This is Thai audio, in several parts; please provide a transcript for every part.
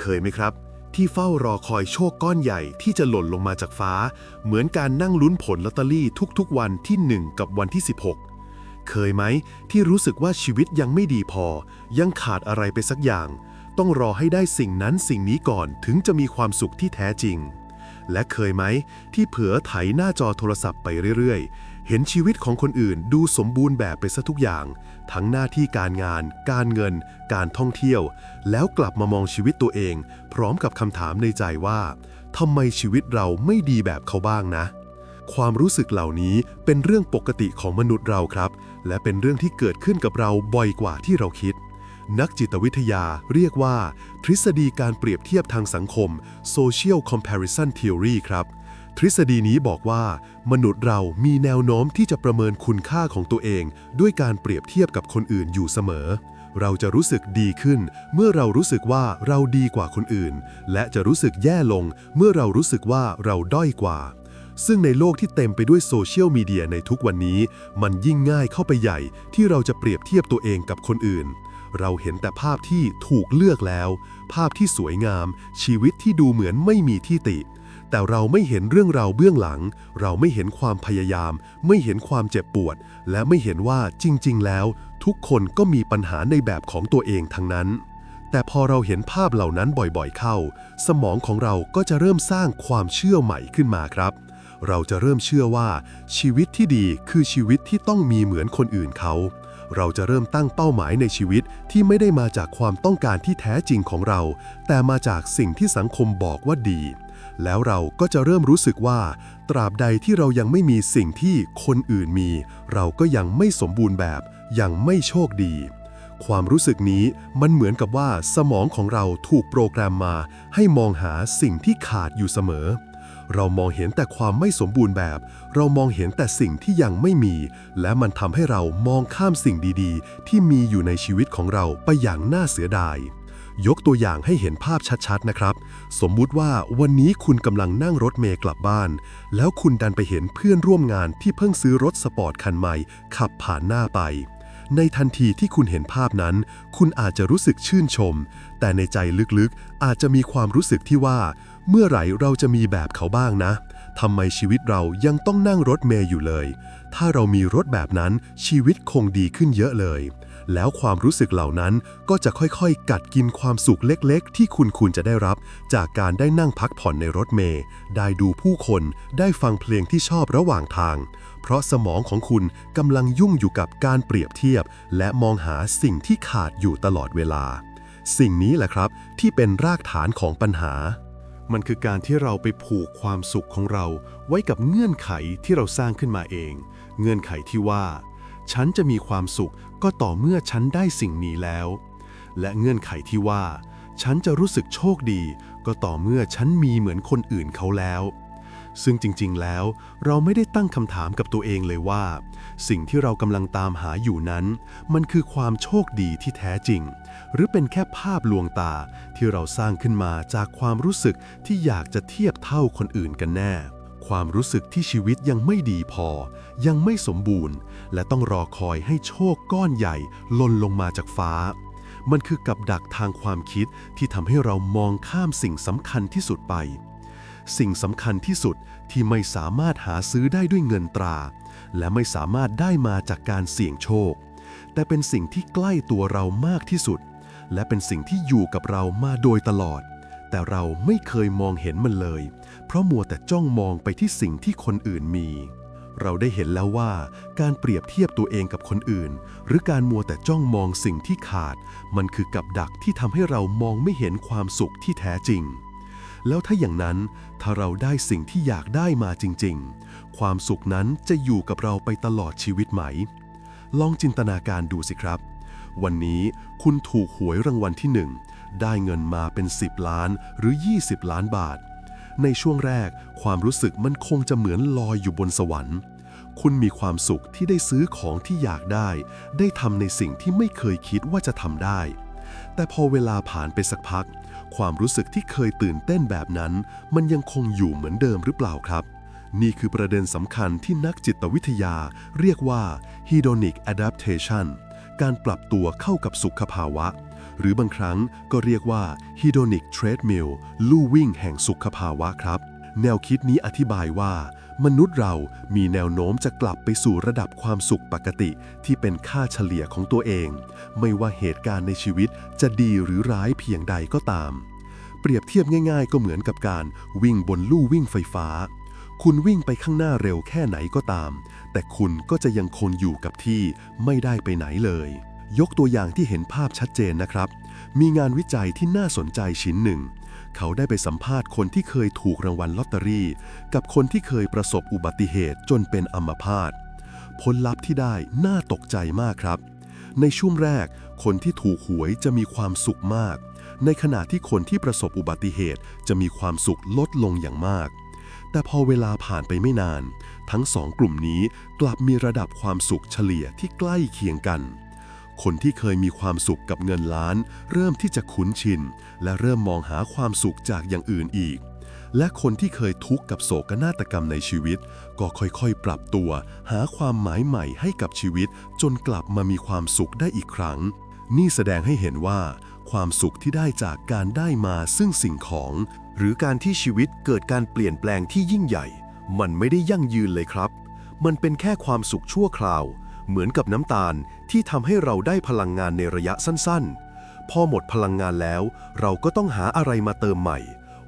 เคยไหมครับ ที่เฝ้ารอคอยโชคก้อนใหญ่ที่จะหล่นลงมาจากฟ้า เหมือนการนั่งลุ้นผลลอตเตอรี่ทุกๆ วันที่ 1 กับวันที่ 16 เคยไหมที่รู้สึกว่าชีวิตยังไม่ดีพอ ยังขาดอะไรไปสักอย่าง ต้องรอให้ได้สิ่งนั้นสิ่งนี้ก่อนถึงจะมีความสุขที่แท้จริงและเคยไหม ที่เผลอไถหน้าจอโทรศัพท์ไปเรื่อย เห็นชีวิตของคนอื่นดูสมบูรณ์แบบไปซะทุกอย่าง ทั้งหน้าที่การงาน การเงิน การท่องเที่ยว แล้วกลับมามองชีวิตตัวเอง พร้อมกับคำถามในใจว่าทำไมชีวิตเราไม่ดีแบบเขาบ้างนะ ความรู้สึกเหล่านี้เป็นเรื่องปกติของมนุษย์เราครับ และเป็นเรื่องที่เกิดขึ้นกับเราบ่อยกว่าที่เราคิด นักจิตวิทยาเรียกว่า ทฤษฎีการเปรียบเทียบทางสังคม social comparison theory ครับ ทฤษฎีนี้บอกว่า มนุษย์เรามีแนวโน้มที่จะประเมินคุณค่าของตัวเอง ด้วยการเปรียบเทียบกับคนอื่นอยู่เสมอ เราจะรู้สึกดีขึ้น เมื่อเรารู้สึกว่าเราดีกว่าคนอื่น และจะรู้สึกแย่ลง เมื่อเรารู้สึกว่าเราด้อยกว่า ซึ่งในโลกที่เต็มไปด้วยโซเชียลมีเดียในทุกวันนี้ มันยิ่งง่ายเข้าไปใหญ่ ที่เราจะเปรียบเทียบตัวเองกับคนอื่นเราเห็นแต่ภาพที่ถูกเลือกแล้ว ภาพที่สวยงาม ชีวิตที่ดูเหมือนไม่มีที่ติ แต่เราไม่เห็นเรื่องราวเบื้องหลัง เราไม่เห็นความพยายาม ไม่เห็นความเจ็บปวด และไม่เห็นว่าจริง ๆ แล้ว ทุกคนก็มีปัญหาในแบบของตัวเองทั้งนั้น แต่พอเราเห็นภาพเหล่านั้นบ่อยๆเข้า สมองของเราก็จะเริ่มสร้างความเชื่อใหม่ขึ้นมาครับ เราจะเริ่มเชื่อว่า ชีวิตที่ดีคือชีวิตที่ต้องมีเหมือนคนอื่นเขา เราจะเริ่มตั้งเป้าหมายในชีวิตที่ไม่ได้มาจากความต้องการที่แท้จริงของเรา แต่มาจากสิ่งที่สังคมบอกว่าดี แล้วเราก็จะเริ่มรู้สึกว่า ตราบใดที่เรายังไม่มีสิ่งที่คนอื่นมี เราก็ยังไม่สมบูรณ์แบบ ยังไม่โชคดี ความรู้สึกนี้มันเหมือนกับว่าสมองของเราถูกโปรแกรมมา ให้มองหาสิ่งที่ขาดอยู่เสมอ เรามองเห็นแต่ความไม่สมบูรณ์แบบ เรามองเห็นแต่สิ่งที่ยังไม่มี และมันทำให้เรามองข้ามสิ่งดีๆ ที่มีอยู่ในชีวิตของเราไปอย่างน่าเสียดาย ยกตัวอย่างให้เห็นภาพชัดๆนะครับ สมมุติว่าวันนี้คุณกำลังนั่งรถเมล์กลับบ้าน แล้วคุณดันไปเห็นเพื่อนร่วมงานที่เพิ่งซื้อรถสปอร์ตคันใหม่ ขับผ่านหน้าไปในทันทีที่คุณเห็นภาพนั้น คุณอาจจะรู้สึกชื่นชม แต่ในใจลึกๆ อาจจะมีความรู้สึกที่ว่า เมื่อไหร่เราจะมีแบบเขาบ้างนะทำไมชีวิตเรายังต้องนั่งรถเมล์อยู่เลย ถ้าเรามีรถแบบนั้นชีวิตคงดีขึ้นเยอะเลย แล้วความรู้สึกเหล่านั้นก็จะค่อยๆ กัดกินความสุขเล็กๆ ที่คุณคุณจะได้รับ จากการได้นั่งพักผ่อนในรถเมล์ได้ดูผู้คนได้ฟังเพลงที่ชอบระหว่างทาง เพราะสมองของคุณกำลังยุ่งอยู่กับการเปรียบเทียบ และมองหาสิ่งที่ขาดอยู่ตลอดเวลา สิ่งนี้แหละครับ ที่เป็นรากฐานของปัญหา มันคือการที่เราไปผูกความสุขของเราไว้กับเงื่อนไขที่เราสร้างขึ้นมาเอง เงื่อนไขที่ว่า ฉันจะมีความสุขก็ต่อเมื่อฉันได้สิ่งนี้แล้ว และเงื่อนไขที่ว่า ฉันจะรู้สึกโชคดี ก็ต่อเมื่อฉันมีเหมือนคนอื่นเขาแล้ว ซึ่งจริงๆ แล้วเราไม่ได้ตั้งคำถามกับตัวเองเลยว่า สิ่งที่เรากำลังตามหาอยู่นั้น มันคือความโชคดีที่แท้จริง หรือเป็นแค่ภาพลวงตาที่เราสร้างขึ้นมาจากความรู้สึกที่อยากจะเทียบเท่าคนอื่นกันแน่ ความรู้สึกที่ชีวิตยังไม่ดีพอ ยังไม่สมบูรณ์ และต้องรอคอยให้โชคก้อนใหญ่หล่นลงมาจากฟ้า มันคือกับดักทางความคิดที่ทำให้เรามองข้ามสิ่งสำคัญที่สุดไปสิ่งสำคัญที่สุดที่ไม่สามารถหาซื้อได้ด้วยเงินตรา และไม่สามารถได้มาจากการเสี่ยงโชค แต่เป็นสิ่งที่ใกล้ตัวเรามากที่สุด และเป็นสิ่งที่อยู่กับเรามาโดยตลอด แต่เราไม่เคยมองเห็นมันเลย เพราะมัวแต่จ้องมองไปที่สิ่งที่คนอื่นมี เราได้เห็นแล้วว่า การเปรียบเทียบตัวเองกับคนอื่น หรือการมัวแต่จ้องมองสิ่งที่ขาด มันคือกับดักที่ทำให้เรามองไม่เห็นความสุขที่แท้จริงแล้วถ้าอย่างนั้นถ้าเราได้สิ่งที่อยากได้มาจริง ๆ ความสุขนั้นจะอยู่กับเราไปตลอดชีวิตไหม ลองจินตนาการดูสิครับ วันนี้คุณถูกหวยรางวัลที่หนึ่งได้เงินมาเป็น 10 ล้านหรือ 20 ล้านบาท ในช่วงแรกความรู้สึกมันคงจะเหมือนลอยอยู่บนสวรรค์ คุณมีความสุขที่ได้ซื้อของที่อยากได้ ได้ทำในสิ่งที่ไม่เคยคิดว่าจะทำได้ แต่พอเวลาผ่านไปสักพัก ความรู้สึกที่เคยตื่นเต้นแบบนั้น มันยังคงอยู่เหมือนเดิมหรือเปล่าครับนี่คือประเด็นสำคัญที่นักจิตวิทยาเรียกว่า hedonic adaptation การปรับตัวเข้ากับสุขภาวะ หรือบางครั้งก็เรียกว่า hedonic treadmill ลู่วิ่งแห่งสุขภาวะครับ แนวคิดนี้อธิบายว่า มนุษย์เรามีแนวโน้มจะกลับไปสู่ระดับความสุขปกติ ที่เป็นค่าเฉลี่ยของตัวเอง ไม่ว่าเหตุการณ์ในชีวิตจะดีหรือร้ายเพียงใดก็ตาม เปรียบเทียบง่าย ๆ ก็เหมือนกับการวิ่งบนลู่วิ่งไฟฟ้า คุณวิ่งไปข้างหน้าเร็วแค่ไหนก็ตาม แต่คุณก็จะยังคงอยู่กับที่ไม่ได้ไปไหนเลย ยกตัวอย่างที่เห็นภาพชัดเจนนะครับ มีงานวิจัยที่น่าสนใจชิ้นหนึ่ง เขาได้ไปสัมภาษณ์คนที่เคยถูกรางวัลลอตเตอรี่ กับคนที่เคยประสบอุบัติเหตุจนเป็นอัมพาตผลลัพธ์ที่ได้น่าตกใจมากครับ ในช่วงแรก คนที่ถูกหวยจะมีความสุขมาก ในขณะที่คนที่ประสบอุบัติเหตุจะมีความสุขลดลงอย่างมาก แต่พอเวลาผ่านไปไม่นาน ทั้งสองกลุ่มนี้กลับมีระดับความสุขเฉลี่ยที่ใกล้เคียงกัน คนที่เคยมีความสุขกับเงินล้าน เริ่มที่จะคุ้นชิน และเริ่มมองหาความสุขจากอย่างอื่นอีก และคนที่เคยทุกข์กับโศกนาฏกรรมในชีวิต ก็ค่อยๆ ปรับตัว หาความหมายใหม่ให้กับชีวิต จนกลับมามีความสุขได้อีกครั้ง นี่แสดงให้เห็นว่า ความสุขที่ได้จากการได้มาซึ่งสิ่งของ หรือการที่ชีวิตเกิดการเปลี่ยนแปลงที่ยิ่งใหญ่ มันไม่ได้ยั่งยืนเลยครับ มันเป็นแค่ความสุขชั่วคราว เหมือนกับน้ำตาลที่ทำให้เราได้พลังงานในระยะสั้นๆ พอหมดพลังงานแล้ว เราก็ต้องหาอะไรมาเติมใหม่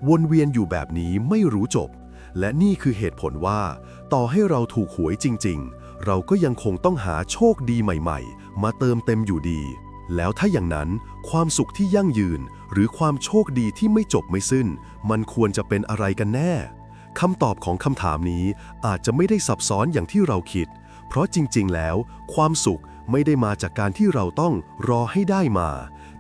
วนเวียนอยู่แบบนี้ไม่รู้จบ และนี่คือเหตุผลว่า ต่อให้เราถูกหวยจริง ๆ เราก็ยังคงต้องหาโชคดีใหม่ ๆ มาเติมเต็มอยู่ดี แล้วถ้าอย่างนั้นความสุขที่ยั่งยืน หรือความโชคดีที่ไม่จบไม่สิ้น มันควรจะเป็นอะไรกันแน่คำตอบของคำถามนี้อาจจะไม่ได้ซับซ้อนอย่างที่เราคิด เพราะจริงๆ แล้ว ความสุขไม่ได้มาจากการที่เราต้องรอให้ได้มา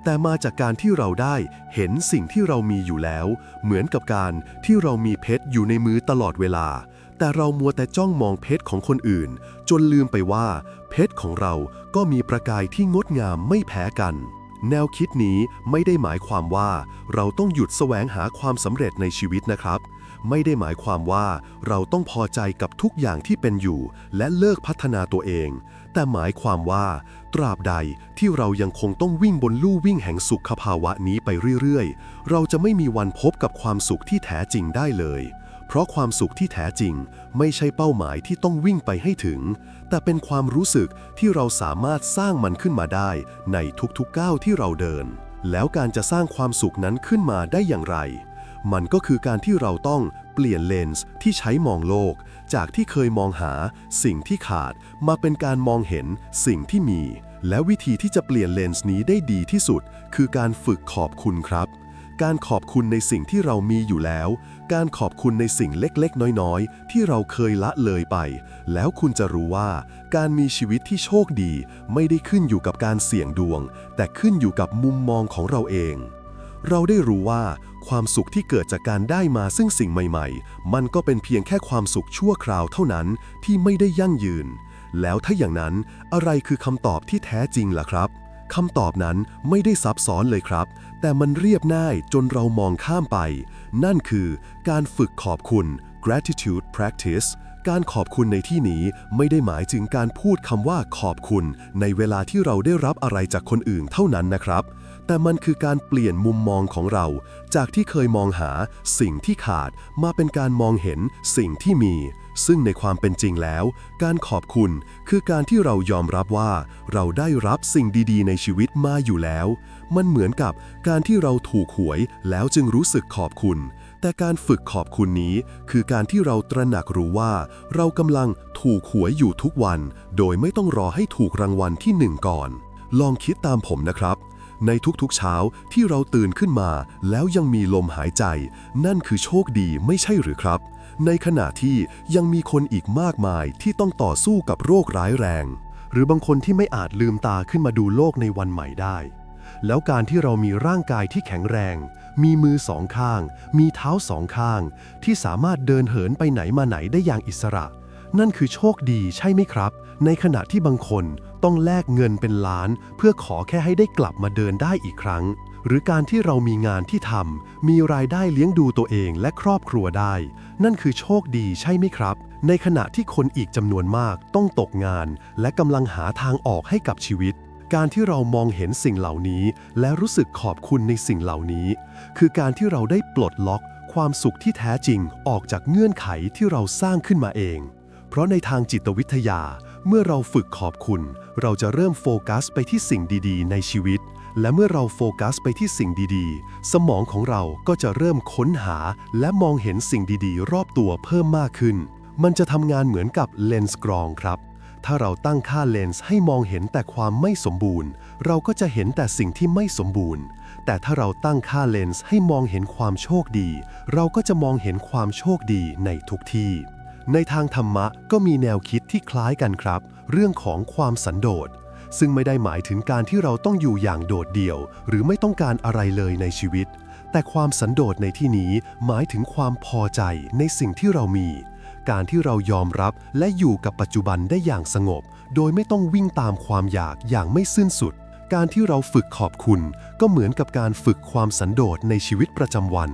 แต่มาจากการที่เราได้เห็นสิ่งที่เรามีอยู่แล้ว เหมือนกับการที่เรามีเพชรอยู่ในมือตลอดเวลา แต่เรามัวแต่จ้องมองเพชรของคนอื่น จนลืมไปว่า เพชรของเราก็มีประกายที่งดงามไม่แพ้กัน แนวคิดนี้ไม่ได้หมายความว่า เราต้องหยุดแสวงหาความสำเร็จในชีวิตนะครับ ไม่ได้หมายความว่าเราต้องพอใจกับทุกอย่างที่เป็นอยู่ และเลิกพัฒนาตัวเอง แต่หมายความว่า ตราบใดที่เรายังคงต้องวิ่งบนลู่วิ่งแห่งสุขภาวะนี้ไปเรื่อยๆ เราจะไม่มีวันพบกับความสุขที่แท้จริงได้เลย เพราะความสุขที่แท้จริงไม่ใช่เป้าหมายที่ต้องวิ่งไปให้ถึง แต่เป็นความรู้สึกที่เราสามารถสร้างมันขึ้นมาได้ในทุกๆก้าวที่เราเดิน แล้วการจะสร้างความสุขนั้นขึ้นมาได้อย่างไร มันก็คือการที่เราต้องเปลี่ยนเลนส์ที่ใช้มองโลก จากที่เคยมองหาสิ่งที่ขาด มาเป็นการมองเห็นสิ่งที่มี และวิธีที่จะเปลี่ยนเลนส์นี้ได้ดีที่สุด คือการฝึกขอบคุณครับ การขอบคุณในสิ่งที่เรามีอยู่แล้ว การขอบคุณในสิ่งเล็กๆ น้อยๆ ที่เราเคยละเลยไป แล้วคุณจะรู้ว่า การมีชีวิตที่โชคดี ไม่ได้ขึ้นอยู่กับการเสี่ยงดวง แต่ขึ้นอยู่กับมุมมองของเราเอง เราได้รู้ว่า ความสุขที่เกิดจากการได้มาซึ่งสิ่งใหม่ ๆ มันก็เป็นเพียงแค่ความสุขชั่วคราวเท่านั้นที่ไม่ได้ยั่งยืน แล้วถ้าอย่างนั้นอะไรคือคำตอบที่แท้จริงล่ะครับคำตอบนั้นไม่ได้ซับซ้อนเลยครับ แต่มันเรียบง่ายจนเรามองข้ามไป นั่นคือการฝึกขอบคุณ gratitude practice การขอบคุณในที่นี้ไม่ได้หมายถึงการพูดคำว่าขอบคุณ ในเวลาที่เราได้รับอะไรจากคนอื่นเท่านั้นนะครับ แต่มันคือการเปลี่ยนมุมมองของเรา จากที่เคยมองหาสิ่งที่ขาดมาเป็นการมองเห็นสิ่งที่มี ซึ่งในความเป็นจริงแล้ว การขอบคุณคือการที่เรายอมรับว่า เราได้รับสิ่งดีๆ ในชีวิตมาอยู่แล้ว มันเหมือนกับการที่เราถูกหวยแล้วจึงรู้สึกขอบคุณ แต่การฝึกขอบคุณนี้ คือการที่เราตระหนักรู้ว่า เรากำลังถูกหวยอยู่ทุกวัน โดยไม่ต้องรอให้ถูกรางวัลที่หนึ่งก่อน ลองคิดตามผมนะครับในทุกๆเช้าที่เราตื่นขึ้นมา แล้วยังมีลมหายใจ นั่นคือโชคดีไม่ใช่หรือครับ ในขณะที่ยังมีคนอีกมากมายที่ต้องต่อสู้กับโรคร้ายแรง หรือบางคนที่ไม่อาจลืมตาขึ้นมาดูโลกในวันใหม่ได้ แล้วการที่เรามีร่างกายที่แข็งแรง มีมือสองข้าง มีเท้าสองข้าง ที่สามารถเดินเหินไปไหนมาไหนได้อย่างอิสระ นั่นคือโชคดีใช่ไหมครับ ในขณะที่บางคนต้องแลกเงินเป็นล้าน เพื่อขอแค่ให้ได้กลับมาเดินได้อีกครั้ง หรือการที่เรามีงานที่ทำมีรายได้เลี้ยงดูตัวเองและครอบครัวได้ นั่นคือโชคดีใช่ไหมครับ ในขณะที่คนอีกจำนวนมากต้องตกงาน และกำลังหาทางออกให้กับชีวิต การที่เรามองเห็นสิ่งเหล่านี้ และรู้สึกขอบคุณในสิ่งเหล่านี้ คือการที่เราได้ปลดล็อก ความสุขที่แท้จริงออกจากเงื่อนไขที่เราสร้างขึ้นมาเอง เพราะในทางจิตวิทยา เมื่อเราฝึกขอบคุณ เราจะเริ่มโฟกัสไปที่สิ่งดี ๆ ในชีวิต และเมื่อเราโฟกัสไปที่สิ่งดีๆ สมองของเราก็จะเริ่มค้นหา และมองเห็นสิ่งดีๆ รอบตัวเพิ่มมากขึ้น มันจะทำงานเหมือนกับเลนส์กรองครับ ถ้าเราตั้งค่าเลนส์ให้มองเห็นแต่ความไม่สมบูรณ์ เราก็จะเห็นแต่สิ่งที่ไม่สมบูรณ์ แต่ถ้าเราตั้งค่าเลนส์ให้มองเห็นความโชคดี เราก็จะมองเห็นความโชคดีในทุกที่ ในทางธรรมะก็มีแนวคิดที่คล้ายกันครับ เรื่องของความสันโดษ ซึ่งไม่ได้หมายถึงการที่เราต้องอยู่อย่างโดดเดี่ยว หรือไม่ต้องการอะไรเลยในชีวิต แต่ความสันโดษในที่นี้หมายถึงความพอใจในสิ่งที่เรามี การที่เรายอมรับและอยู่กับปัจจุบันได้อย่างสงบ โดยไม่ต้องวิ่งตามความอยากอย่างไม่สิ้นสุด การที่เราฝึกขอบคุณ ก็เหมือนกับการฝึกความสันโดษในชีวิตประจำวัน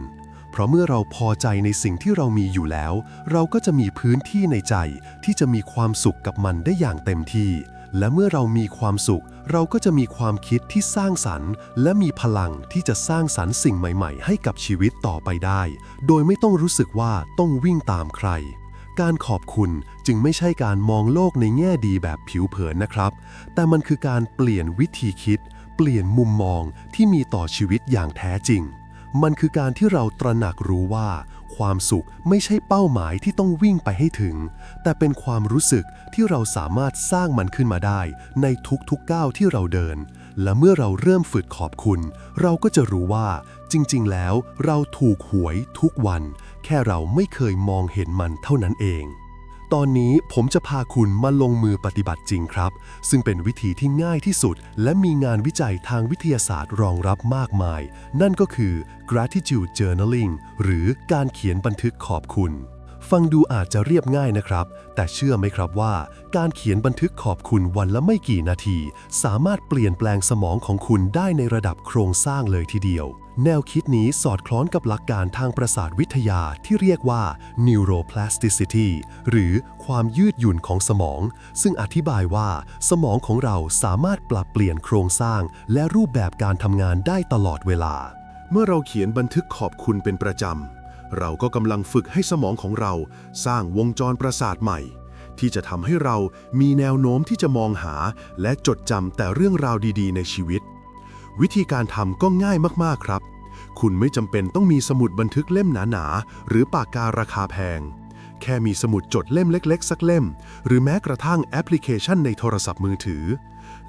เพราะเมื่อเราพอใจในสิ่งที่เรามีอยู่แล้ว เราก็จะมีพื้นที่ในใจที่จะมีความสุขกับมันได้อย่างเต็มที่ และเมื่อเรามีความสุข เราก็จะมีความคิดที่สร้างสรรค์ และมีพลังที่จะสร้างสรรค์สิ่งใหม่ๆ ให้กับชีวิตต่อไปได้ โดยไม่ต้องรู้สึกว่าต้องวิ่งตามใคร การขอบคุณจึงไม่ใช่การมองโลกในแง่ดีแบบผิวเผินนะครับ แต่มันคือการเปลี่ยนวิธีคิด เปลี่ยนมุมมองที่มีต่อชีวิตอย่างแท้จริง มันคือการที่เราตระหนักรู้ว่า ความสุขไม่ใช่เป้าหมายที่ต้องวิ่งไปให้ถึง แต่เป็นความรู้สึกที่เราสามารถสร้างมันขึ้นมาได้ ในทุกๆก้าวที่เราเดิน และเมื่อเราเริ่มฝึกขอบคุณ เราก็จะรู้ว่า จริงๆ แล้วเราถูกหวยทุกวัน แค่เราไม่เคยมองเห็นมันเท่านั้นเอง ตอนนี้ผมจะพาคุณมาลงมือปฏิบัติจริงครับ ซึ่งเป็นวิธีที่ง่ายที่สุด และมีงานวิจัยทางวิทยาศาสตร์รองรับมากมาย นั่นก็คือ gratitude journaling หรือการเขียนบันทึกขอบคุณฟังดูอาจจะเรียบง่ายนะครับ แต่เชื่อไหมครับว่า การเขียนบันทึกขอบคุณวันละไม่กี่นาที สามารถเปลี่ยนแปลงสมองของคุณได้ในระดับโครงสร้างเลยทีเดียว แนวคิดนี้สอดคล้องกับหลักการทางประสาทวิทยาที่เรียกว่า neuroplasticity หรือความยืดหยุ่นของสมอง ซึ่งอธิบายว่า สมองของเราสามารถปรับเปลี่ยนโครงสร้าง และรูปแบบการทำงานได้ตลอดเวลา เมื่อเราเขียนบันทึกขอบคุณเป็นประจำ เราก็กำลังฝึกให้สมองของเราสร้างวงจรประสาทใหม่ ที่จะทำให้เรามีแนวโน้มที่จะมองหา และจดจำแต่เรื่องราวดี ๆ ในชีวิต วิธีการทำก็ง่ายมากๆครับ คุณไม่จำเป็นต้องมีสมุดบันทึกเล่มหนาๆ หรือปากการาคาแพง แค่มีสมุดจดเล่มเล็ก ๆ สักเล่ม หรือแม้กระทั่งแอปพลิเคชันในโทรศัพท์มือถือ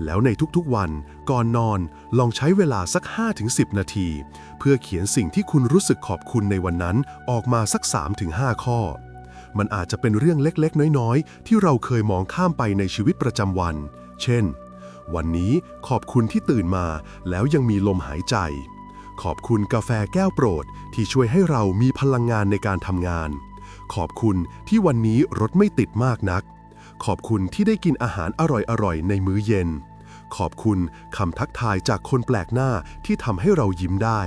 แล้วในทุกๆวันก่อนนอนลองใช้เวลาสัก 5-10 นาที เพื่อเขียนสิ่งที่คุณรู้สึกขอบคุณในวันนั้นออกมาสัก 3-5 ข้อมันอาจจะเป็นเรื่องเล็กๆ น้อย ๆ ที่เราเคยมองข้ามไปในชีวิตประจำวัน เช่น วันนี้ขอบคุณที่ตื่นมาแล้วยังมีลมหายใจ ขอบคุณกาแฟแก้วโปรดที่ช่วยให้เรามีพลังงานในการทำงาน ขอบคุณที่วันนี้รถไม่ติดมากนัก ขอบคุณที่ได้กินอาหารอร่อยๆ ในมื้อเย็น ขอบคุณคำทักทายจากคนแปลกหน้าที่ทำให้เรายิ้มได้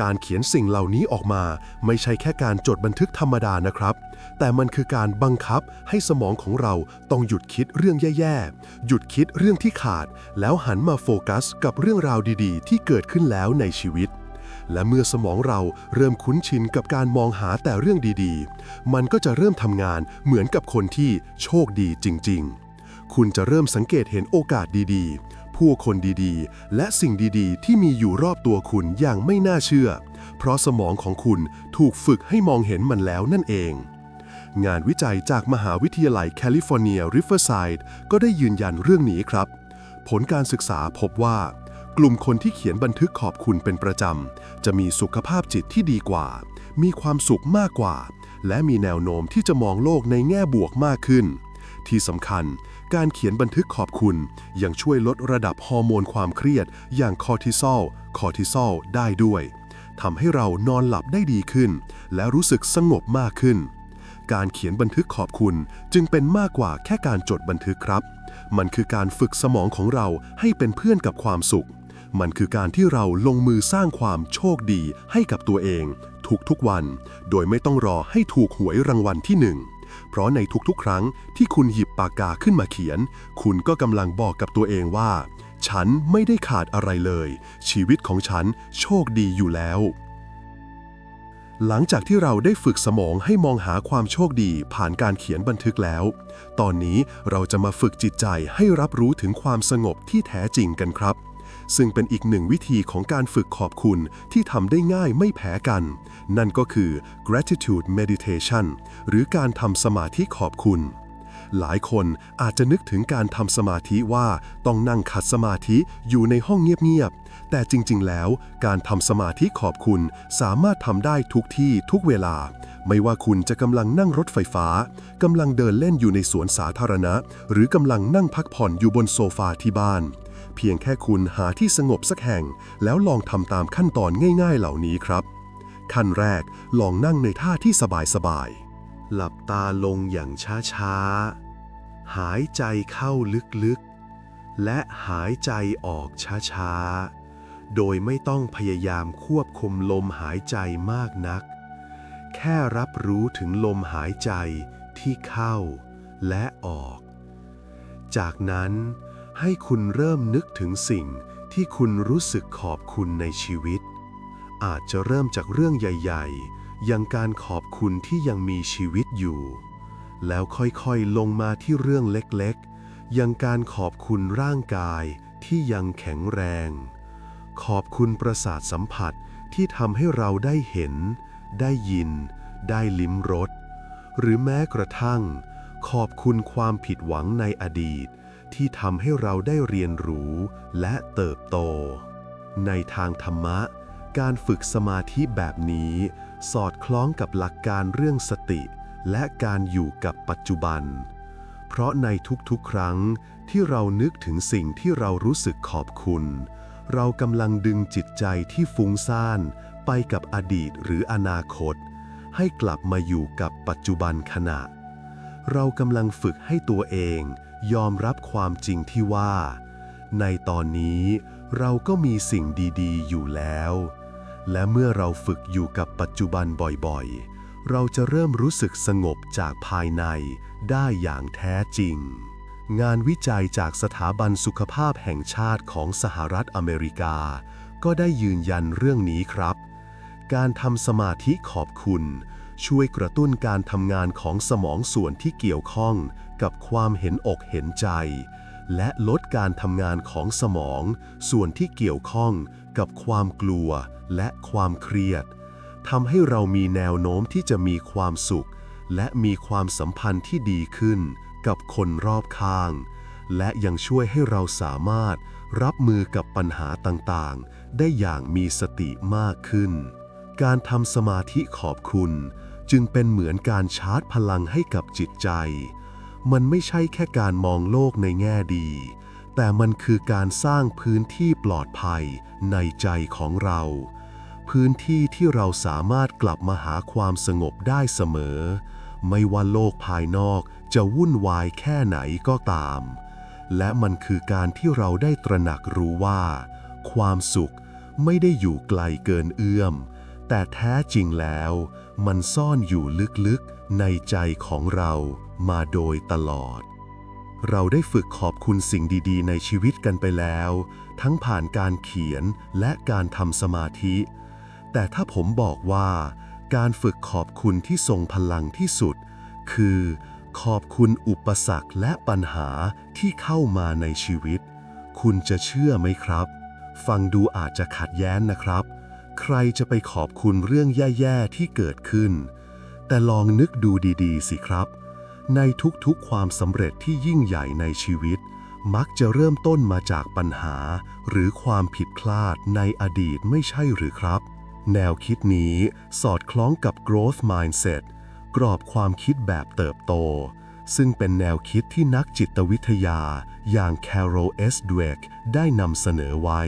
การเขียนสิ่งเหล่านี้ออกมา ไม่ใช่แค่การจดบันทึกธรรมดานะครับ แต่มันคือการบังคับให้สมองของเราต้องหยุดคิดเรื่องแย่ๆ หยุดคิดเรื่องที่ขาด แล้วหันมาโฟกัส กับเรื่องราวดีๆ ที่เกิดขึ้นแล้วในชีวิต และเมื่อสมองเราเริ่มคุ้นชินกับการมองหาแต่เรื่องดีๆ มันก็จะเริ่มทำงานเหมือนกับคนที่โชคดีจริง ๆ คุณจะเริ่มสังเกตเห็นโอกาสดีๆ ผู้คนดีๆ และสิ่งดีๆ ที่มีอยู่รอบตัวคุณอย่างไม่น่าเชื่อ เพราะสมองของคุณถูกฝึกให้มองเห็นมันแล้วนั่นเอง งานวิจัยจากมหาวิทยาลัยแคลิฟอร์เนียริเวอร์ไซด์ก็ได้ยืนยันเรื่องนี้ครับ ผลการศึกษาพบว่า กลุ่มคนที่เขียนบันทึกขอบคุณเป็นประจำ จะมีสุขภาพจิตที่ดีกว่า มีความสุขมากกว่า และมีแนวโน้มที่จะมองโลกในแง่บวกมากขึ้น ที่สำคัญ การเขียนบันทึกขอบคุณ ยังช่วยลดระดับฮอร์โมนความเครียด อย่างคอร์ติซอล คอร์ติซอลได้ด้วยทำให้เรานอนหลับได้ดีขึ้น และรู้สึกสงบมากขึ้น การเขียนบันทึกขอบคุณจึงเป็นมากกว่าแค่การจดบันทึกครับ มันคือการฝึกสมองของเราให้เป็นเพื่อนกับความสุข มันคือการที่เราลงมือสร้างความโชคดีให้กับตัวเอง ทุกๆวัน โดยไม่ต้องรอให้ถูกหวยรางวัลที่หนึ่ง เพราะในทุกๆ ครั้งที่คุณหยิบปากกาขึ้นมาเขียน คุณก็กำลังบอกกับตัวเองว่า ฉันไม่ได้ขาดอะไรเลย ชีวิตของฉันโชคดีอยู่แล้ว หลังจากที่เราได้ฝึกสมองให้มองหาความโชคดีผ่านการเขียนบันทึกแล้ว ตอนนี้เราจะมาฝึกจิตใจให้รับรู้ถึงความสงบที่แท้จริงกันครับ ซึ่งเป็นอีกหนึ่งวิธีของการฝึกขอบคุณที่ทำได้ง่ายไม่แพ้กัน นั่นก็คือ gratitude meditation หรือการทำสมาธิขอบคุณ หลายคนอาจจะนึกถึงการทำสมาธิว่าต้องนั่งขัดสมาธิอยู่ในห้องเงียบๆ แต่จริงๆ แล้ว การทำสมาธิขอบคุณสามารถทำได้ทุกที่ทุกเวลาไม่ว่าคุณจะกำลังนั่งรถไฟฟ้ากำลังเดินเล่นอยู่ในสวนสาธารณะ หรือกำลังนั่งพักผ่อนอยู่บนโซฟาที่บ้าน เพียงแค่คุณหาที่สงบสักแห่ง แล้วลองทำตามขั้นตอนง่ายๆเหล่านี้ครับ ขั้นแรกลองนั่งในท่าที่สบายๆ หลับตาลงอย่างช้าๆ หายใจเข้าลึกๆ และหายใจออกช้าๆ โดยไม่ต้องพยายามควบคุมลมหายใจมากนัก แค่รับรู้ถึงลมหายใจที่เข้าและออก จากนั้น ให้คุณเริ่มนึกถึงสิ่งที่คุณรู้สึกขอบคุณในชีวิต อาจจะเริ่มจากเรื่องใหญ่ ๆ อย่างการขอบคุณที่ยังมีชีวิตอยู่ แล้วค่อยๆลงมาที่เรื่องเล็กๆ อย่างการขอบคุณร่างกายที่ยังแข็งแรง ขอบคุณประสาทสัมผัสที่ทำให้เราได้เห็น ได้ยิน ได้ลิ้มรส หรือแม้กระทั่ง ขอบคุณความผิดหวังในอดีต ที่ทำให้เราได้เรียนรู้และเติบโต ในทางธรรมะ การฝึกสมาธิแบบนี้ สอดคล้องกับหลักการเรื่องสติ และการอยู่กับปัจจุบัน เพราะในทุกๆ ครั้งที่เรานึกถึงสิ่งที่เรารู้สึกขอบคุณ เรากำลังดึงจิตใจที่ฟุ้งซ่านไปกับอดีตหรืออนาคต ให้กลับมาอยู่กับปัจจุบันขณะ เรากำลังฝึกให้ตัวเอง ยอมรับความจริงที่ว่า ในตอนนี้เราก็มีสิ่งดีๆ อยู่แล้ว และเมื่อเราฝึกอยู่กับปัจจุบันบ่อยๆ เราจะเริ่มรู้สึกสงบจากภายในได้อย่างแท้จริง งานวิจัยจากสถาบันสุขภาพแห่งชาติของสหรัฐอเมริกา ก็ได้ยืนยันเรื่องนี้ครับ การทำสมาธิขอบคุณช่วยกระตุ้นการทำงานของสมองส่วนที่เกี่ยวข้อง กับความเห็นอกเห็นใจ และลดการทำงานของสมอง ส่วนที่เกี่ยวข้องกับความกลัวและความเครียดทำให้เรามีแนวโน้มที่จะมีความสุข และมีความสัมพันธ์ที่ดีขึ้นกับคนรอบข้าง และยังช่วยให้เราสามารถรับมือกับปัญหาต่างๆ ได้อย่างมีสติมากขึ้น การทำสมาธิขอบคุณ จึงเป็นเหมือนการชาร์จพลังให้กับจิตใจ มันไม่ใช่แค่การมองโลกในแง่ดี แต่มันคือการสร้างพื้นที่ปลอดภัยในใจของเรา พื้นที่ที่เราสามารถกลับมาหาความสงบได้เสมอ ไม่ว่าโลกภายนอกจะวุ่นวายแค่ไหนก็ตาม และมันคือการที่เราได้ตระหนักรู้ว่า ความสุขไม่ได้อยู่ไกลเกินเอื้อม แต่แท้จริงแล้ว มันซ่อนอยู่ลึกๆในใจของเรา มาโดยตลอด เราได้ฝึกขอบคุณสิ่งดีๆ ในชีวิตกันไปแล้ว ทั้งผ่านการเขียนและการทำสมาธิ แต่ถ้าผมบอกว่า การฝึกขอบคุณที่ทรงพลังที่สุด คือ ขอบคุณอุปสรรคและปัญหาที่เข้ามาในชีวิต คุณจะเชื่อไหมครับ ฟังดูอาจจะขัดแย้งนะครับ ใครจะไปขอบคุณเรื่องแย่ๆที่เกิดขึ้น แต่ลองนึกดูดีๆ สิครับ ในทุกๆความสำเร็จที่ยิ่งใหญ่ในชีวิต มักจะเริ่มต้นมาจากปัญหา หรือความผิดพลาดในอดีตไม่ใช่หรือครับ แนวคิดนี้สอดคล้องกับ growth mindset กรอบความคิดแบบเติบโต ซึ่งเป็นแนวคิดที่นักจิตวิทยาอย่าง Carol S. Dweck ได้นำเสนอไว้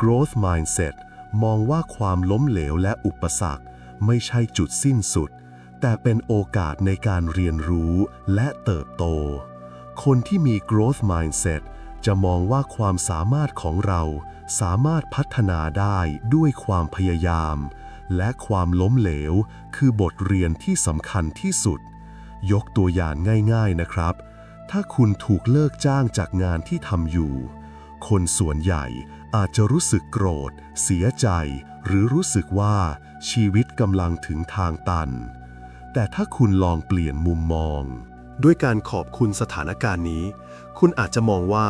growth mindset มองว่าความล้มเหลวและอุปสรรค ไม่ใช่จุดสิ้นสุด แต่เป็นโอกาสในการเรียนรู้และเติบโต คนที่มี growth mindset จะมองว่าความสามารถของเราสามารถพัฒนาได้ด้วยความพยายาม และความล้มเหลว คือบทเรียนที่สำคัญที่สุด ยกตัวอย่างง่ายๆนะครับ ถ้าคุณถูกเลิกจ้างจากงานที่ทำอยู่ คนส่วนใหญ่อาจจะรู้สึกโกรธ เสียใจ หรือรู้สึกว่าชีวิตกำลังถึงทางตัน แต่ถ้าคุณลองเปลี่ยนมุมมอง ด้วยการขอบคุณสถานการณ์นี้ คุณอาจจะมองว่า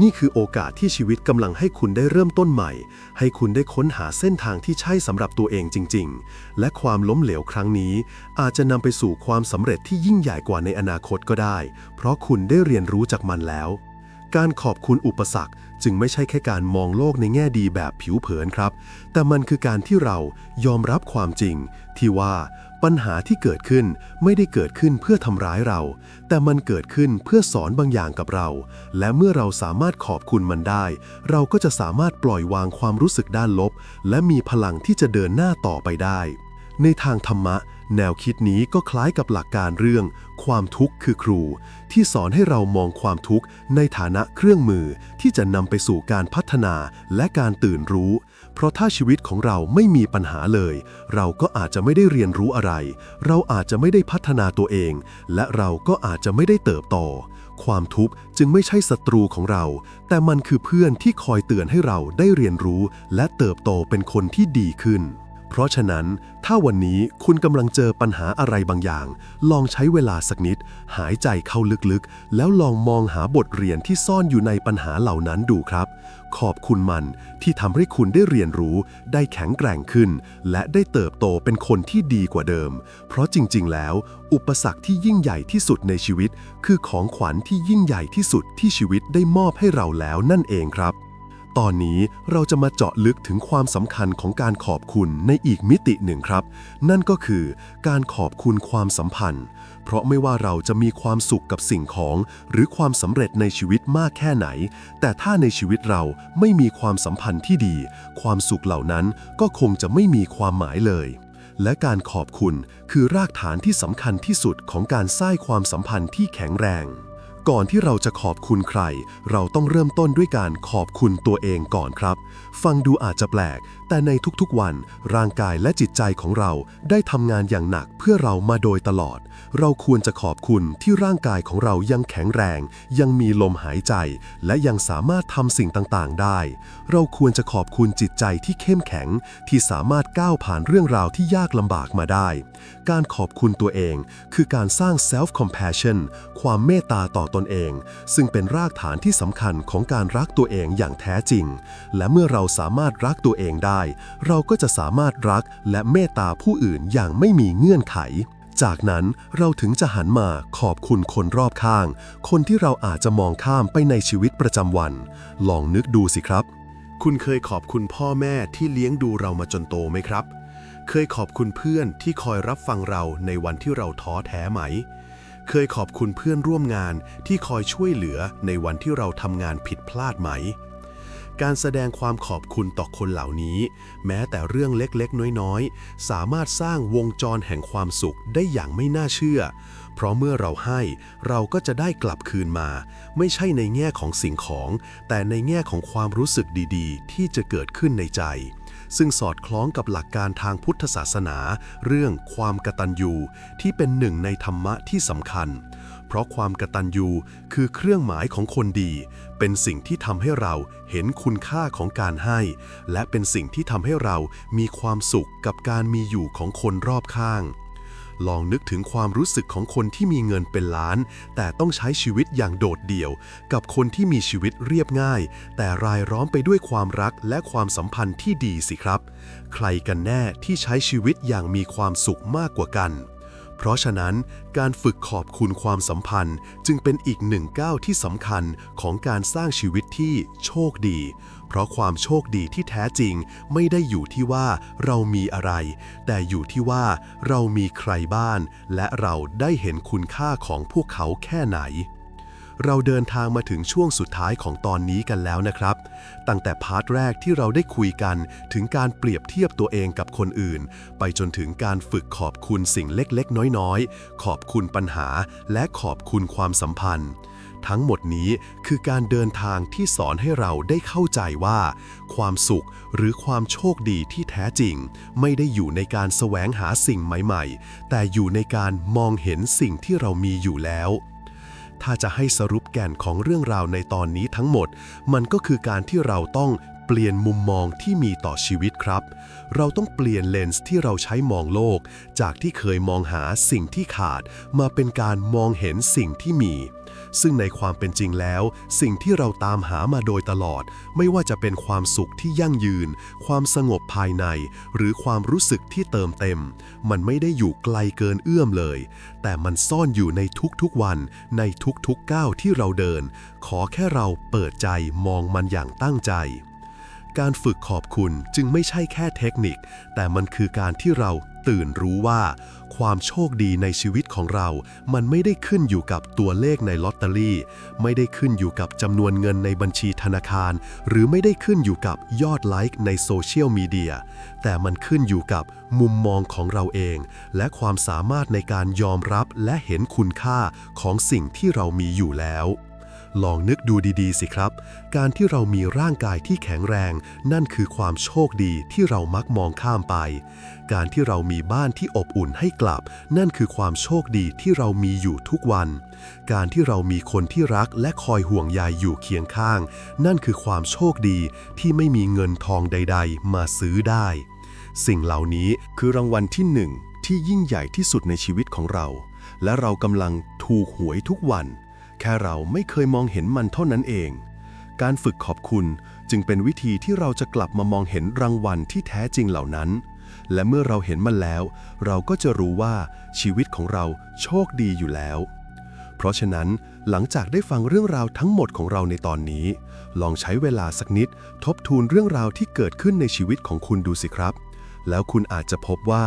นี่คือโอกาสที่ชีวิตกำลังให้คุณได้เริ่มต้นใหม่ ให้คุณได้ค้นหาเส้นทางที่ใช่สำหรับตัวเองจริง ๆ และความล้มเหลวครั้งนี้ อาจจะนำไปสู่ความสำเร็จที่ยิ่งใหญ่กว่าในอนาคตก็ได้ เพราะคุณได้เรียนรู้จากมันแล้วการขอบคุณอุปสรรคจึงไม่ใช่แค่การมองโลกในแง่ดีแบบผิวเผินครับ แต่มันคือการที่เรายอมรับความจริง ที่ว่า ปัญหาที่เกิดขึ้นไม่ได้เกิดขึ้นเพื่อทำร้ายเรา แต่มันเกิดขึ้นเพื่อสอนบางอย่างกับเรา และเมื่อเราสามารถขอบคุณมันได้ เราก็จะสามารถปล่อยวางความรู้สึกด้านลบ และมีพลังที่จะเดินหน้าต่อไปได้ ในทางธรรมะ แนวคิดนี้ก็คล้ายกับหลักการเรื่อง ความทุกข์คือครู ที่สอนให้เรามองความทุกข์ในฐานะเครื่องมือที่จะนำไปสู่การพัฒนาและการตื่นรู้ เพราะถ้าชีวิตของเราไม่มีปัญหาเลย เราก็อาจจะไม่ได้เรียนรู้อะไร เราอาจจะไม่ได้พัฒนาตัวเอง และเราก็อาจจะไม่ได้เติบโต ความทุกข์จึงไม่ใช่ศัตรูของเรา แต่มันคือเพื่อนที่คอยเตือนให้เราได้เรียนรู้ และเติบโตเป็นคนที่ดีขึ้นเพราะฉะนั้น ถ้าวันนี้คุณกำลังเจอปัญหาอะไรบางอย่าง ลองใช้เวลาสักนิด หายใจเข้าลึกๆ แล้วลองมองหาบทเรียนที่ซ่อนอยู่ในปัญหาเหล่านั้นดูครับ ขอบคุณมันที่ทำให้คุณได้เรียนรู้ ได้แข็งแกร่งขึ้น และได้เติบโตเป็นคนที่ดีกว่าเดิม เพราะจริง ๆ แล้ว อุปสรรคที่ยิ่งใหญ่ที่สุดในชีวิต คือของขวัญที่ยิ่งใหญ่ที่สุดที่ชีวิตได้มอบให้เราแล้วนั่นเองครับ ตอนนี้เราจะมาเจาะลึกถึงความสำคัญของการขอบคุณในอีกมิติหนึ่งครับ นั่นก็คือการขอบคุณความสัมพันธ์ เพราะไม่ว่าเราจะมีความสุขกับสิ่งของ หรือความสำเร็จในชีวิตมากแค่ไหน แต่ถ้าในชีวิตเราไม่มีความสัมพันธ์ที่ดี ความสุขเหล่านั้นก็คงจะไม่มีความหมายเลยและการขอบคุณคือรากฐานที่สำคัญที่สุดของการสร้างความสัมพันธ์ที่แข็งแรง ก่อนที่เราจะขอบคุณใคร เราต้องเริ่มต้นด้วยการขอบคุณตัวเองก่อนครับ ฟังดูอาจจะแปลก แต่ในทุกๆวัน ร่างกายและจิตใจของเราได้ทำงานอย่างหนักเพื่อเรามาโดยตลอด เราควรจะขอบคุณที่ร่างกายของเรายังแข็งแรง ยังมีลมหายใจ และยังสามารถทำสิ่งต่างๆ ได้ เราควรจะขอบคุณจิตใจที่เข้มแข็ง ที่สามารถก้าวผ่านเรื่องราวที่ยากลำบากมาได้ การขอบคุณตัวเอง คือการสร้าง self compassion ความเมตตาต่อตนเอง ซึ่งเป็นรากฐานที่สำคัญของการรักตัวเองอย่างแท้จริง และเมื่อเราสามารถรักตัวเองได้ เราก็จะสามารถรักและเมตตาผู้อื่นอย่างไม่มีเงื่อนไข จากนั้นเราถึงจะหันมาขอบคุณคนรอบข้าง คนที่เราอาจจะมองข้ามไปในชีวิตประจำวัน ลองนึกดูสิครับ คุณเคยขอบคุณพ่อแม่ที่เลี้ยงดูเรามาจนโตไหมครับ เคยขอบคุณเพื่อนที่คอยรับฟังเราในวันที่เราท้อแท้ไหม เคยขอบคุณเพื่อนร่วมงานที่คอยช่วยเหลือในวันที่เราทำงานผิดพลาดไหม การแสดงความขอบคุณต่อคนเหล่านี้ แม้แต่เรื่องเล็กๆ น้อยๆ สามารถสร้างวงจรแห่งความสุขได้อย่างไม่น่าเชื่อ เพราะเมื่อเราให้เราก็จะได้กลับคืนมา ไม่ใช่ในแง่ของสิ่งของ แต่ในแง่ของความรู้สึกดีๆ ที่จะเกิดขึ้นในใจ ซึ่งสอดคล้องกับหลักการทางพุทธศาสนา เรื่องความกตัญญูที่เป็นหนึ่งในธรรมะที่สำคัญ ราะความกตัญญูคือเครื่องหมายของคนดี เป็นสิ่งที่ทำให้เราเห็นคุณค่าของการให้ และเป็นสิ่งที่ทำให้เรามีความสุขกับการมีอยู่ของคนรอบข้าง ลองนึกถึงความรู้สึกของคนที่มีเงินเป็นล้าน แต่ต้องใช้ชีวิตอย่างโดดเดี่ยว กับคนที่มีชีวิตเรียบง่าย แต่รายล้อมไปด้วยความรักและความสัมพันธ์ที่ดีสิครับ ใครกันแน่ที่ใช้ชีวิตอย่างมีความสุขมากกว่ากัน เพราะฉะนั้นการฝึกขอบคุณความสัมพันธ์จึงเป็นอีกหนึ่งก้าวที่สำคัญของการสร้างชีวิตที่โชคดี เพราะความโชคดีที่แท้จริงไม่ได้อยู่ที่ว่าเรามีอะไร แต่อยู่ที่ว่าเรามีใครบ้าน และเราได้เห็นคุณค่าของพวกเขาแค่ไหน เราเดินทางมาถึงช่วงสุดท้ายของตอนนี้กันแล้วนะครับ ตั้งแต่พาร์ทแรกที่เราได้คุยกันถึงการเปรียบเทียบตัวเองกับคนอื่น ไปจนถึงการฝึกขอบคุณสิ่งเล็กๆ น้อยๆ ขอบคุณปัญหา และขอบคุณความสัมพันธ์ ทั้งหมดนี้คือการเดินทางที่สอนให้เราได้เข้าใจว่า ความสุขหรือความโชคดีที่แท้จริง ไม่ได้อยู่ในการแสวงหาสิ่งใหม่ ๆ แต่อยู่ในการมองเห็นสิ่งที่เรามีอยู่แล้ว ถ้าจะให้สรุปแก่นของเรื่องราวในตอนนี้ทั้งหมด มันก็คือการที่เราต้อง เปลี่ยนมุมมองที่มีต่อชีวิตครับ เราต้องเปลี่ยนเลนส์ที่เราใช้มองโลก จากที่เคยมองหาสิ่งที่ขาด มาเป็นการมองเห็นสิ่งที่มี ซึ่งในความเป็นจริงแล้ว สิ่งที่เราตามหามาโดยตลอด ไม่ว่าจะเป็นความสุขที่ยั่งยืน ความสงบภายใน หรือความรู้สึกที่เติมเต็ม มันไม่ได้อยู่ไกลเกินเอื้อมเลย แต่มันซ่อนอยู่ในทุกๆวัน ในทุกๆก้าวที่เราเดิน ขอแค่เราเปิดใจมองมันอย่างตั้งใจ การฝึกขอบคุณจึงไม่ใช่แค่เทคนิค แต่มันคือการที่เราตื่นรู้ว่า ความโชคดีในชีวิตของเรา มันไม่ได้ขึ้นอยู่กับตัวเลขในลอตเตอรี่ ไม่ได้ขึ้นอยู่กับจำนวนเงินในบัญชีธนาคาร หรือไม่ได้ขึ้นอยู่กับยอดไลค์ในโซเชียลมีเดีย แต่มันขึ้นอยู่กับมุมมองของเราเอง และความสามารถในการยอมรับและเห็นคุณค่าของสิ่งที่เรามีอยู่แล้ว ลองนึกดูดีๆ สิครับ การที่เรามีร่างกายที่แข็งแรง นั่นคือความโชคดีที่เรามักมองข้ามไป การที่เรามีบ้านที่อบอุ่นให้กลับ นั่นคือความโชคดีที่เรามีอยู่ทุกวัน การที่เรามีคนที่รักและคอยห่วงใยอยู่เคียงข้าง นั่นคือความโชคดีที่ไม่มีเงินทองใด ๆ มาซื้อได้ สิ่งเหล่านี้คือรางวัลที่หนึ่งที่ยิ่งใหญ่ที่สุดในชีวิตของเรา และเรากำลังถูกหวยทุกวัน ค่เราไม่เคยมองเห็นมันเท่านั้นเอง การฝึกขอบคุณจึงเป็นวิธีที่เราจะกลับมามองเห็นรางวัลที่แท้จริงเหล่านั้น และเมื่อเราเห็นมันแล้ว เราก็จะรู้ว่าชีวิตของเราโชคดีอยู่แล้ว เพราะฉะนั้นหลังจากได้ฟังเรื่องราวทั้งหมดของเราในตอนนี้ ลองใช้เวลาสักนิด ทบทวนเรื่องราวที่เกิดขึ้นในชีวิตของคุณดูสิครับ แล้วคุณอาจจะพบว่า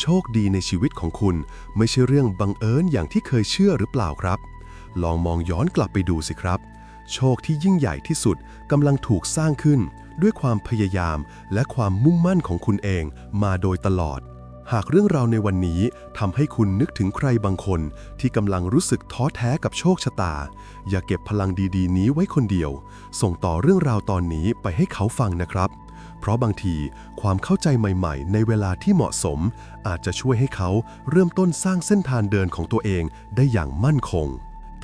โชคดีในชีวิตของคุณ ไม่ใช่เรื่องบังเอิญอย่างที่เคยเชื่อหรือเปล่าครับ ลองมองย้อนกลับไปดูสิครับ โชคที่ยิ่งใหญ่ที่สุดกำลังถูกสร้างขึ้น ด้วยความพยายามและความมุ่งมั่นของคุณเองมาโดยตลอด หากเรื่องราวในวันนี้ทำให้คุณนึกถึงใครบางคน ที่กำลังรู้สึกท้อแท้กับโชคชะตา อย่าเก็บพลังดีๆ นี้ไว้คนเดียว ส่งต่อเรื่องราวตอนนี้ไปให้เขาฟังนะครับเพราะบางทีความเข้าใจใหม่ๆ ในเวลาที่เหมาะสม อาจจะช่วยให้เขาเริ่มต้นสร้างเส้นทางเดินของตัวเองได้อย่างมั่นคง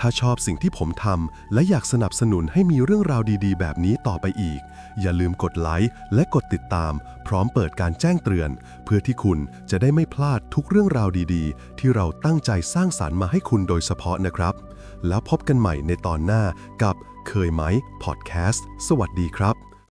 ถ้าชอบสิ่งที่ผมทำและอยากสนับสนุนให้มีเรื่องราวดีๆ แบบนี้ต่อไปอีก อย่าลืมกดไลค์และกดติดตาม พร้อมเปิดการแจ้งเตือน เพื่อที่คุณจะได้ไม่พลาดทุกเรื่องราวดีๆ ที่เราตั้งใจสร้างสารรค์มาให้คุณโดยเฉพาะนะครับ แล้วพบกันใหม่ในตอนหน้ากับเคยไหมพอดแคสต์สวัสดีครับ